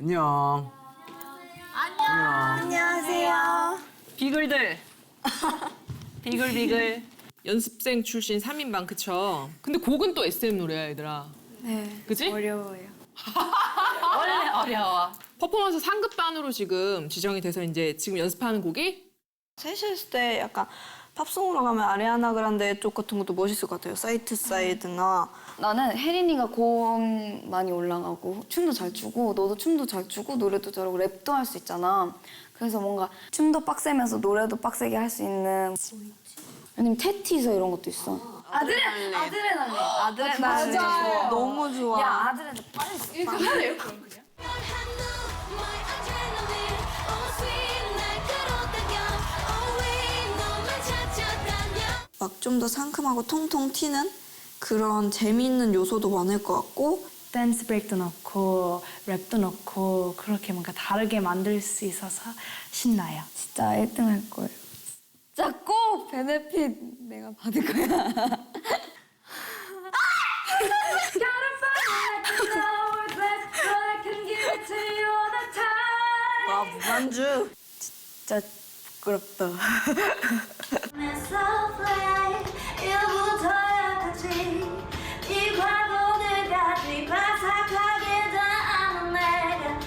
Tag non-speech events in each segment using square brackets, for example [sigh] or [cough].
안녕. 안녕하세요. 비글들. [laughs] 비글비글. 연습생 출신 3인방 그쵸? 근데 곡은 또 SM 노래야 얘들아. 네. 그치? 어려워요. [laughs] 원래 어려워. 퍼포먼스 상급반으로 지금 지정이 돼서 이제 지금 연습하는 곡이 셋이 있을 때 약간 팝송으로 가면 아리아나 그란데 쪽 같은 것도 멋있을 것 같아요. 사이트 사이드나 나는 혜린이가 고음 많이 올라가고 춤도 잘 추고 너도 춤도 잘 추고 노래도 잘하고 랩도 할 수 있잖아. 그래서 뭔가 춤도 빡세면서 노래도 빡세게 할 수 있는 아니면 테티서 이런 것도 있어. 아드레날린. 아드레날린. 아드레날린. 맞아. 너무 좋아. 야 아드레날린 빨리 이거 하래요 그럼 그냥. My 좀 더 상큼하고 통통 튀는 그런 재미있는 요소도 많을 것 같고 댄스 브레이크도 넣고 랩도 넣고 그렇게 뭔가 다르게 만들 수 있어서 신나요. 진짜 1등 할 거예요. 진짜 꼭 베네핏 내가 받을 거야. 와 무반주 [laughs] 진짜 부끄럽다. [laughs]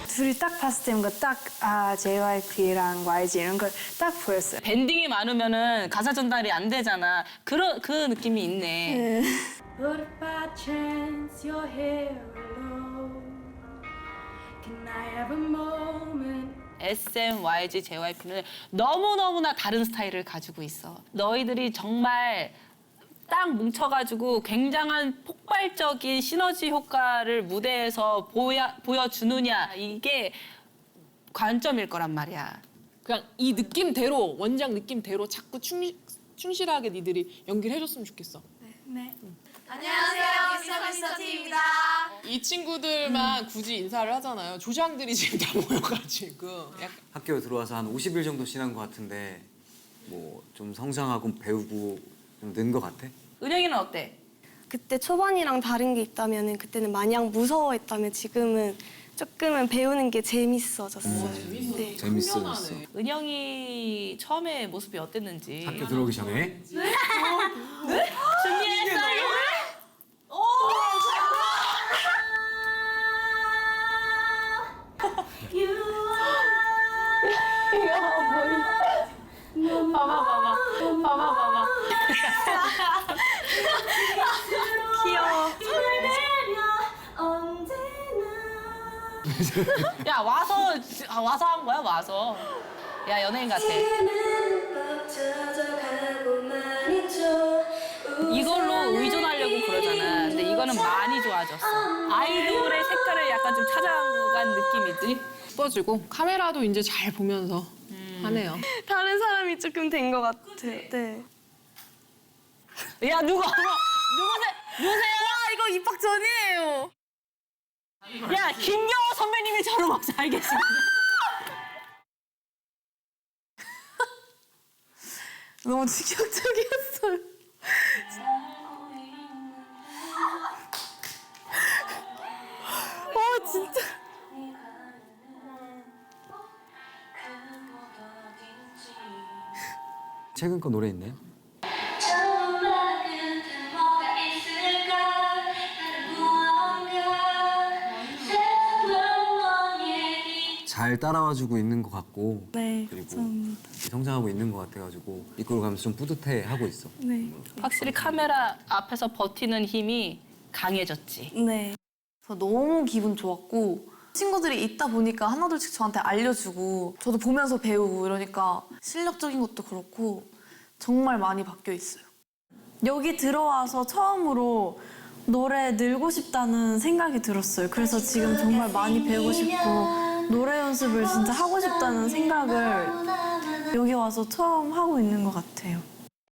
둘이 딱 봤을 때 뭔가 딱 아, JYP랑 YG 이런 걸 딱 보였어요. 밴딩이 많으면은 가사 전달이 안 되잖아. 그런 그 느낌이 있네. But if by chance you're here alone, can I have a moment? SM, YG, JYP는 너무너무나 다른 스타일을 가지고 있어. 너희들이 정말 딱 뭉쳐가지고 굉장한 폭발적인 시너지 효과를 무대에서 보여, 보여주느냐 이게 관점일 거란 말이야. 그냥 이 느낌대로 원작 느낌대로 자꾸 충, 충실하게 니들이 연기를 해줬으면 좋겠어. 네. 안녕 이 친구들만 굳이 인사를 하잖아요. 조장들이 지금 다 [laughs] 모여가지고 약간 학교 들어와서 한 50일 정도 지난 것 같은데 뭐 좀 성장하고 배우고 좀 는 것 같아? 은영이는 어때? 그때 초반이랑 다른 게 있다면 그때는 마냥 무서워했다면 지금은 조금은 배우는 게 재밌어졌어요. 네. 재밌어졌어. 은영이 처음에 모습이 어땠는지. 학교 들어오기 전에 언제나 [laughs] 야 와서 아, 와서 한 거야 와서. 야 연예인 같아. 이걸로 의존하려고 그러잖아. 근데 이거는 많이 좋아졌어. 아이돌의 색깔을 약간 좀 찾아간 느낌이지. 예뻐지고 카메라도 이제 잘 보면서 하네요. [laughs] 다른 사람이 조금 된 것 같아요. 네. 야 누가 누구세 누구세요? 아 이거 입학 전이에요. 야 김경호 선배님이 저를 막 알겠습니다. [laughs] 너무 충격적이었어요. [laughs] 아 진짜. 최근 거 노래 있나요? 얘기 잘 따라와주고 있는 것 같고 네, 그리고 감사합니다. 성장하고 있는 것 같아가지고 이끌어가면서 좀 뿌듯해 하고 있어. 네. 확실히 카메라 앞에서 버티는 힘이 강해졌지. 네. 저 너무 기분 좋았고 친구들이 있다 보니까 하나둘씩 저한테 알려주고 저도 보면서 배우고 이러니까 실력적인 것도 그렇고 정말 많이 바뀌어 있어요. 여기 들어와서 처음으로 노래 늘고 싶다는 생각이 들었어요. 그래서 지금 정말 많이 배우고 싶고 노래 연습을 진짜 하고 싶다는 생각을 여기 와서 처음 하고 있는 것 같아요.